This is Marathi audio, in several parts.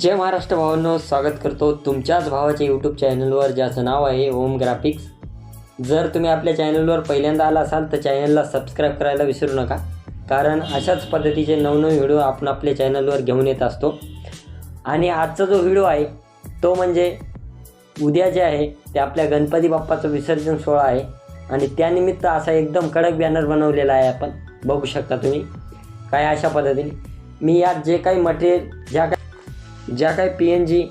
जय महाराष्ट्र भावांनो स्वागत करतो तुमच्याच भावाच्या यूट्यूब चॅनलवर ज्याचं नाव आहे ओम ग्राफिक्स. जर तुम्ही आपल्या चॅनलवर पहिल्यांदा आला असाल तर चॅनलला सबस्क्राईब करायला विसरू नका कारण अशाच पद्धतीचे नवनवीन व्हिडिओ आपण आपल्या चॅनलवर घेऊन येत असतो. आणि आजचा जो व्हिडिओ आहे तो म्हणजे उद्या जे आहे ते आपल्या गणपती बाप्पाचं विसर्जन सोहळा आहे. आणि त्यानिमित्त असा एकदम कडक बॅनर बनवलेला आहे आपण. बघू शकता तुम्ही. काय अशा पद्धतीने. मी यात जे काही मटेरियल ज्या काही ज्या काही पी एन जी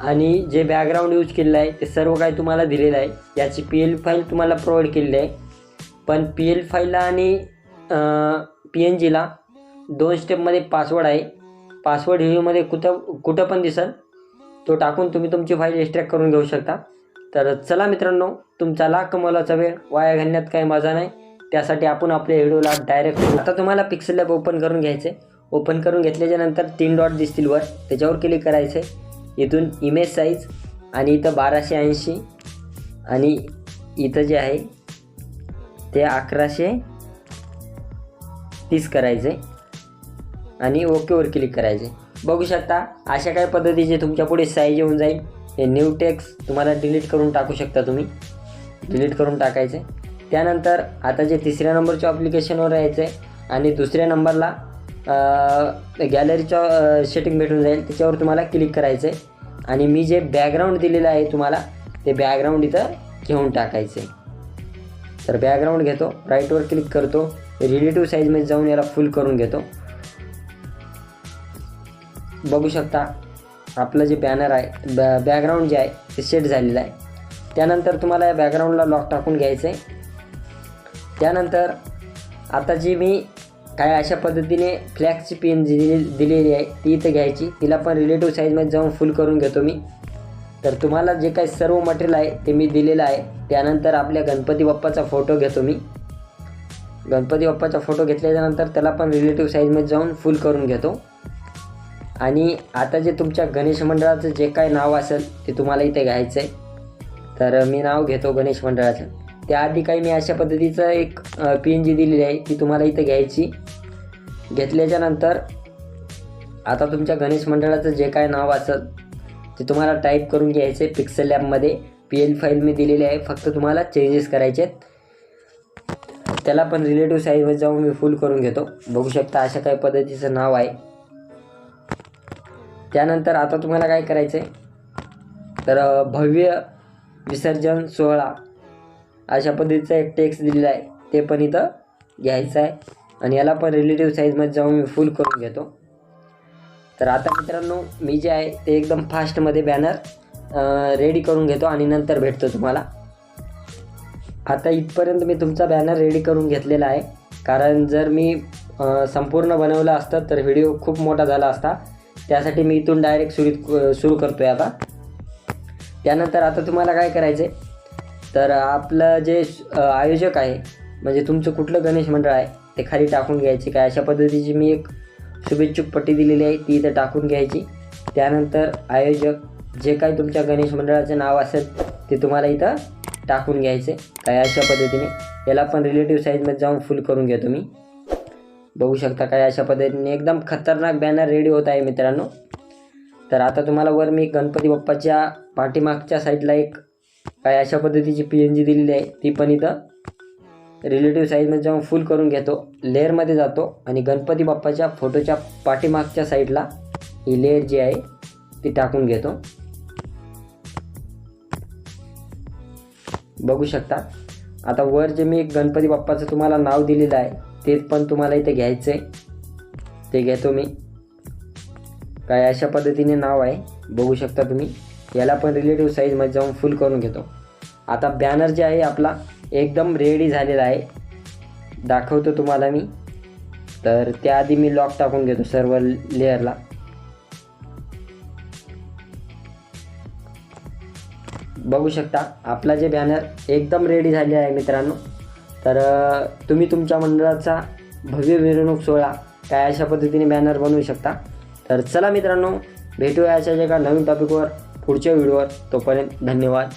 आणि जे बॅकग्राऊंड यूज केलेलं आहे ते सर्व काही तुम्हाला दिलेलं आहे. याची पी एल फाईल तुम्हाला प्रोव्हाइड केलेली आहे. पण पी एल फाईलला आणि पी एन जीला दोन स्टेपमध्ये पासवर्ड आहे. पासवर्ड व्हिडिओमध्ये कुठं कुठं पण दिसेल तो टाकून तुम्ही तुमची फाईल एक्स्ट्रॅक्ट करून घेऊ शकता. तर चला मित्रांनो तुमचा लाख मोलाचा वेळ वाया घालण्यात काही मजा नाही. त्यासाठी आपण आपल्या व्हिडिओला डायरेक्ट आता तुम्हाला पिक्सल लॅब ओपन करून घ्यायचे ओपन करून घेतल्याच्यानंतर तीन डॉट दिसतील वर. त्याच्यावर क्लिक करायचे इथून इमेज साईज आणि इथं बाराशे ऐंशी आणि इथं जे आहे ते अकराशे तीस करायचे आणि ओकेवर क्लिक करायचे बघू शकता अशा काही पद्धतीचे तुमच्यापुढे साईज येऊन जाईल. हे न्यू टेक्स तुम्हाला डिलीट करून टाकू शकता तुम्ही. डिलीट करून टाकायचे त्यानंतर आता जे तिसऱ्या नंबरच्या ॲप्लिकेशनवर यायचं आहे आणि दुसऱ्या नंबरला गॅलरीचं सेटिंग भेटून जाईल. त्याच्यावर तुम्हाला क्लिक करायचं आहे. आणि मी जे बॅकग्राऊंड दिलेलं आहे तुम्हाला ते बॅकग्राऊंड इथं घेऊन टाकायचं आहे. तर बॅकग्राऊंड घेतो राईटवर क्लिक करतो. रिलेटिव्ह साईजमध्ये जाऊन याला फुल करून घेतो. बघू शकता आपलं जे बॅनर आहे बॅ बॅकग्राऊंड जे आहे ते सेट झालेलं आहे. त्यानंतर तुम्हाला या बॅकग्राऊंडला लॉक टाकून घ्यायचं आहे. त्यानंतर आता जी मी काय अशा पद्धतीने फ्लॅक्सची पेन जी दिली दिलेली आहे ती इथं घ्यायची. तिला पण रिलेटिव्ह साईजमध्ये जाऊन फुल करून घेतो मी. तर तुम्हाला जे काही सर्व मटेरियल आहे ते मी दिलेलं आहे. त्यानंतर आपल्या गणपती बाप्पाचा फोटो घेतो मी. गणपती बाप्पाचा फोटो घेतल्याच्यानंतर त्याला पण रिलेटिव्ह साईजमध्ये जाऊन फुल करून घेतो. आणि आता जे तुमच्या गणेश मंडळाचं जे काय नाव असेल ते तुम्हाला इथे घ्यायचं आहे तर मी नाव घेतो गणेश मंडळाचं. त्याआधी काही मी अशा पद्धतीचं एक पी एन जी दिलेली आहे ती तुम्हाला इथं घ्यायची. घेतल्याच्या नंतर आता तुमच्या गणेश मंडळाचं जे काय नाव असेल ते तुम्हाला टाईप करून घ्यायचं आहे पिक्सल लॅबमध्ये पी एल फाईल मी दिलेली आहे फक्त तुम्हाला चेंजेस करायचे आहेत. त्याला पण रिलेटिव्ह साईजमध्ये जाऊन मी फुल करून घेतो. बघू शकता अशा काही पद्धतीचं नाव आहे. त्यानंतर आता तुम्हाला काय करायचं आहे तर भव्य विसर्जन सोहळा. अशा पद्धतीचा एक टेक्स्ट दिलेला आहे. ते पण इथं घ्यायचं आहे. आणि याला पण रिलेटिव्ह साईजमध्ये जाऊन मी फुल करून घेतो. तर आता मित्रांनो मी जे आहे ते एकदम फास्टमध्ये बॅनर रेडी करून घेतो आणि नंतर भेटतो तुम्हाला. आता इथपर्यंत मी तुमचा बॅनर रेडी करून घेतलेला आहे. कारण जर मी संपूर्ण बनवलं असतं तर व्हिडिओ खूप मोठा झाला असता. त्यासाठी मी इथून डायरेक्ट सुरू सुरू करतो आहे आता. त्यानंतर आता तुम्हाला काय करायचं आहे तर आपलं जे आयोजक आहे म्हणजे तुमचं कुठलं गणेश मंडळ आहे ते खाली टाकून घ्यायचे. काय अशा पद्धतीची मी एक शुभेच्छुक पट्टी दिलेली आहे ती इथं टाकून घ्यायची. त्यानंतर आयोजक जे काही तुमच्या गणेश मंडळाचं नाव असेल ते तुम्हाला इथं टाकून घ्यायचे. काय अशा पद्धतीने याला पण रिलेटिव्ह साईजमध्ये जाऊन फुल करून घ्या तुम्ही. बघू शकता काय अशा पद्धतीने. एकदम खतरनाक बॅनर रेडी होत आहे मित्रांनो. तर आता तुम्हाला वर मी गणपती बाप्पाच्या पाठीमागच्या साईडला एक काय अशा पद्धतीची पी एन जी दिलेली आहे ती पण इथं रिलेटिव्ह साईजमध्ये जाऊन फुल करून घेतो. लेअरमध्ये जातो आणि गणपती बाप्पाच्या फोटोच्या पाठीमागच्या साईडला ही लेअर जी आहे ती टाकून घेतो. बघू शकता. आता वर जे मी गणपती बाप्पाचं तुम्हाला नाव दिलेलं आहे ते पण तुम्हाला इथे घ्यायचं आहे ते घेतो मी. काय अशा पद्धतीने नाव आहे बघू शकता तुम्ही. याला पण रिलेटिव्ह साईजमध्ये जाऊन फुल करून घेतो. आता बॅनर जे आहे आपला एकदम रेडी झालेला आहे. दाखवतो तुम्हाला मी. तर त्याआधी मी लॉक टाकून घेतो सर्व लेअरला बघू शकता आपला जे बॅनर एकदम रेडी झाले आहे मित्रांनो. तर तुम्ही तुमच्या मंडळाचा भव्य मिरवणूक सोहळा काय अशा पद्धतीने बॅनर बनवू शकता? तर चला मित्रांनो भेटूया अशा एका नवीन टॉपिकवर पुढच्या व्हिडिओवर तोपर्यंत धन्यवाद.